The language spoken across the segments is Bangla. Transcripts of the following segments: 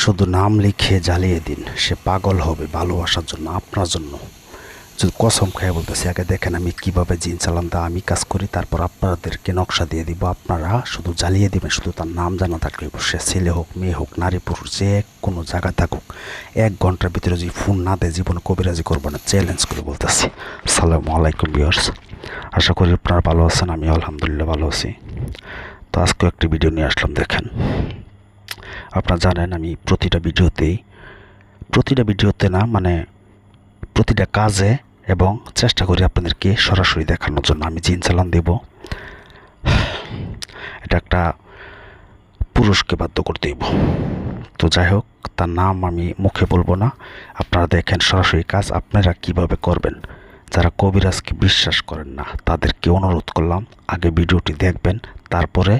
শুধু নাম লিখে জ্বালিয়ে দিন। সে পাগল হবে ভালোবাসার জন্য, আপনার জন্য। যদি কসম খেয়ে বলতেছি, আগে দেখেন আমি কীভাবে জিন চালান, তা আমি কাজ করি, তারপর আপনাদেরকে নকশা দিয়ে দিব। আপনারা শুধু জ্বালিয়ে দিবেন, শুধু তার নাম জানা থাকলে সে ছেলে হোক, মেয়ে হোক, নারী, পুরুষ, যে কোনো জায়গায় থাকুক। এক ঘণ্টার ভিতরে যদি ফোন না দেয়, জীবনে কবিরাজি করব না, চ্যালেঞ্জ করে বলতেছি। সালামু আলাইকুম বিয়ার্স আশা করি আপনারা ভালো আছেন আমি আলহামদুলিল্লাহ ভালো আছি। তো আজকেও একটি ভিডিও নিয়ে আসলাম, দেখেন। আপনারা জানেন আমি প্রতিটা ভিডিওতেই, প্রতিটা ভিডিওতে না মানে প্রতিটা কাজে এবং চেষ্টা করি আপনাদেরকে সরাসরি দেখানোর জন্য। আমি জিন চালান দেব। এটা একটা পুরুষকে বাধ্য করে দেব। তো যাই হোক, তার নাম আমি মুখে বলব না। আপনারা দেখেন সরাসরি কাজ আপনারা কীভাবে করবেন। যারা কবিরাজকে বিশ্বাস করেন না, তাদেরকে অনুরোধ করলাম, আগে ভিডিওটি দেখবেন, তারপরে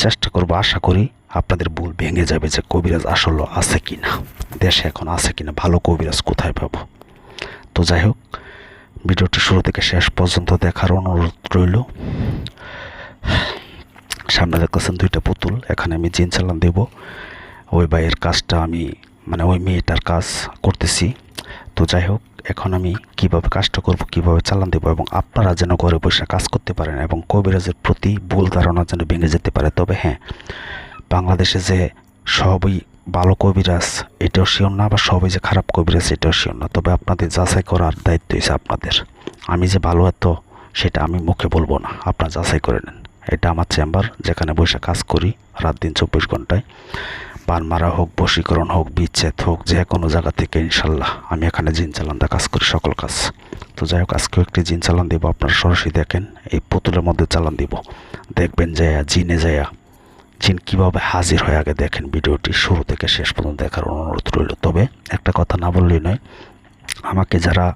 চেষ্টা করব, আশা করি আপনাদের ভুল ভেঙে যাবে যে কবিরাজ আসলে আছে কি না দেশে এখন আছে কি না ভালো কবিরাজ কোথায় পাবো। তো যাই হোক, ভিডিওটি শুরু থেকে শেষ পর্যন্ত দেখার অনুরোধ রইল। সামনে দেখতেছেন দুইটা পুতুল, এখানে আমি জিন চালান দেব। ওই ভাইয়ের কাজটা আমি মানে ওই মেয়েটার কাজ করতেছি। তো যাই হোক এখন আমি কীভাবে কাজটা করব, কীভাবে চালান দেবো এবং আপনারা যেন ঘরে বসে কাজ করতে পারেন এবং কবিরাজের প্রতি ভুল ধারণা যেন ভেঙে যেতে পারে। তবে হ্যাঁ বাংলাদেশে যে সবই ভালো কবিরাজ, এটাও শিওর না বা সবই যে খারাপ কবিরাজ, এটাও শিওর না। তবে আপনাদের যাচাই করার দায়িত্ব হয়েছে আপনাদের। আমি যে ভালো এত, সেটা আমি মুখে বলব না। আপনারা যাচাই করে নেন। এটা আমার চেম্বার, যেখানে বসে কাজ করি, রাত দিন চব্বিশ ঘন্টায়। পান মারা হোক, বশীকরণ হোক, বিচ্ছেদ হোক, যে কোনো জায়গা থেকে ইনশাল্লাহ আমি এখানে জিন চালানটা কাজ করি, সকল কাজ। তো যাই হোক, আজকেও একটি জিন চালান দিব, আপনারা সরাসরি দেখেন, এই পুতুলের মধ্যে চালান দিব। দেখবেন যায়া জিনে যায়া, জিন কীভাবে হাজির হয়ে আগে দেখেন ভিডিওটি, শুরু থেকে শেষ পর্যন্ত দেখার অনুরোধ রইল। তবে একটা কথা না বললেই নয় আমাকে যারা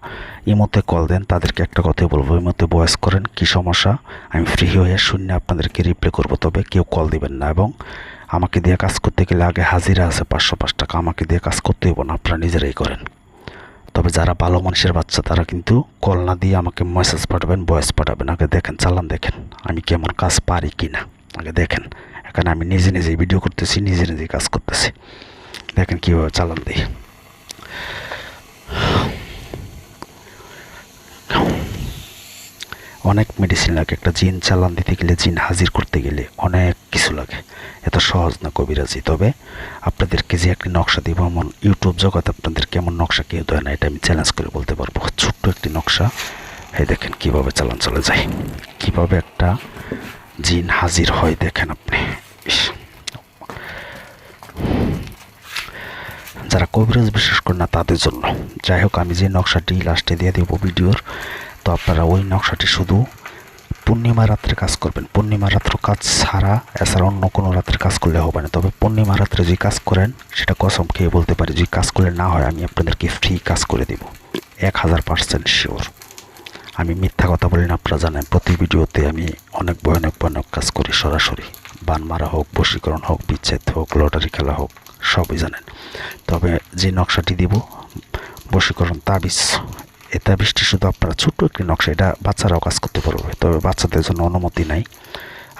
ইমোতে কল দেন, তাদেরকে একটা কথাই বলব ইমোতে ভয়েস করেন, কি সমস্যা? আমি ফ্রি হয়ে শূন্য আপনাদেরকে রিপ্লাই করব, তবে কেউ কল দিবেন না এবং আমাকে দিয়ে কাজ করতে গেলে আগে হাজিরা আছে পাঁচশো পাঁচ টাকা, আমাকে দিয়ে কাজ করতে হইব না, আপনারা নিজেরাই করেন। তবে যারা ভালো মানুষের বাচ্চা, তারা কিন্তু কল না দিয়ে আমাকে মেসেজ পাঠাবেন ভয়েস পাঠাবেন। আগে দেখেন, চালান দেখেন, আমি কেমন কাজ পারি কি না আগে দেখেন। এখানে আমি নিজে নিজেই ভিডিও করতেছি, নিজে নিজেই কাজ করতেছি। দেখেন কীভাবে চালান দিই। অনেক মেডিসিন লাগে। একটা জিন চালান দিতে গেলে, জিন হাজির করতে গেলে অনেক কিছু লাগে। এত সহজ না কবিরাজি। তবে আপনাদেরকে যে একটি নকশা দিব, এমন ইউটিউব জগতে আপনাদের কেমন নকশা কেউ দেয় না, এটা আমি চ্যালেঞ্জ করে বলতে পারব। ছোট্ট একটি নকশা। এই দেখেন কীভাবে চালান চলে যায়। কীভাবে একটা জিন হাজির হয়, দেখেন আপনি। যারা কবিরাজ বিশ্বাস করেন না, তাদের জন্য। যাই হোক, আমি যে নকশাটি লাস্টে দিয়ে দেবো ভিডিওর তো আপনারা ওই নকশাটি শুধু পূর্ণিমা রাত্রে কাজ করবেন। পূর্ণিমা রাত্র কাজ ছাড়া এছাড়া অন্য কোনো রাত্রে কাজ করলে হবে না। তবে পূর্ণিমা রাত্রে যে কাজ করেন, সেটা কসম খেয়ে বলতে পারি যদি কাজ করলে না হয় আমি আপনাদেরকে ফ্রি কাজ করে দেব। এক হাজার পার্সেন্ট শিওর আমি মিথ্যা কথা বলি না, আপনারা জানেন, প্রতি ভিডিওতে আমি অনেক ভয়ানক ভয়ানক কাজ করি, সরাসরি। বান মারা হোক, বশীকরণ হোক, বিচ্ছেদ হোক, লটারি খেলা হোক, সবই জানেন। তবে যে নকশাটি দিব, বশীকরণ তাবিজ এই তাবিজটি শুধু আপনারা ছোট্ট একটি নকশা, এটা বাচ্চারাও কাজ করতে পারবে। তবে বাচ্চাদের জন্য অনুমতি নাই।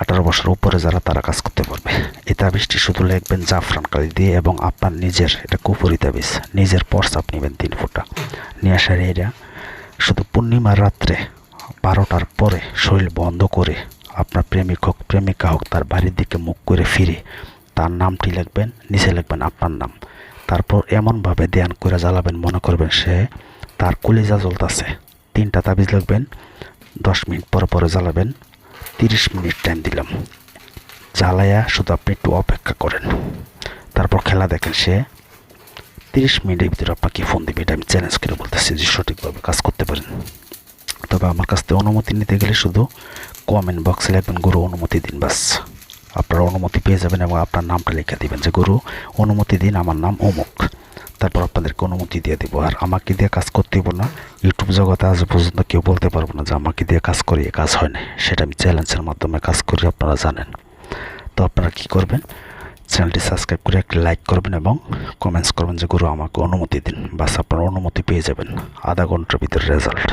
আঠারো বছর উপরে যারা, তারা কাজ করতে পারবে। এই তাবিজটি শুধু লিখবেন জাফরান কালি দিয়ে এবং আপনার নিজের, এটা কুপুরি তাবিজ নিজের পর্সাপ নেবেন তিন ফুটা। নিয়ে আসার এটা। শুধু পূর্ণিমার রাত্রে বারোটার পরে শরীর বন্ধ করে আপনার প্রেমিক হোক, প্রেমিকা হোক, তার বাড়ির দিকে মুখ করে ফিরে তার নামটি লিখবেন, নিচে লিখবেন আপনার নাম। তারপর এমনভাবে ধ্যান করে জ্বালাবেন, মনে করবেন সে তার কলিজা জ্বলতাছে। তিনটা তাবিজ লাগবেন, দশ মিনিট পরে পরে জ্বালাবেন, তিরিশ মিনিট টাইম দিলাম। জ্বালায়া শুধু আপনি একটু অপেক্ষা করেন। তারপর খেলা দেখেন সে, তিরিশ মিনিটের ভিতরে আপনাকে ফোন দিবে, এটা আমি চ্যালেঞ্জ করে বলতেছি যে সঠিকভাবে কাজ করতে পারেন। তবে আমার কাছ থেকে অনুমতি নিতে গেলে শুধু কমেন্ট বক্সে লিখবেন, গুরু, অনুমতি দিন, বাস। আপনারা অনুমতি পেয়ে যাবেন এবং আপনার নামটা লিখে দিবেন যে, গুরু, অনুমতি দিন, আমার নাম অমুক। তারপর আপনাদেরকে অনুমতি দিয়ে দেবো। আর আমাকে দিয়ে কাজ করতে হইব না। ইউটিউব জগতে আজ পর্যন্ত কেউ বলতে পারব না যে আমাকে দিয়ে কাজ করি কাজ হয় না সেটা আমি চ্যালেঞ্জের মাধ্যমে কাজ করি, আপনারা জানেন। তো আপনারা কী করবেন? চ্যানেলটি সাবস্ক্রাইব করে একটি লাইক করবেন এবং কমেন্টস করবেন যে, গুরু, আমাকে অনুমতি দিন। বাস আপনারা অনুমতি পেয়ে যাবেন। আধা ঘণ্টার ভিতরে রেজাল্ট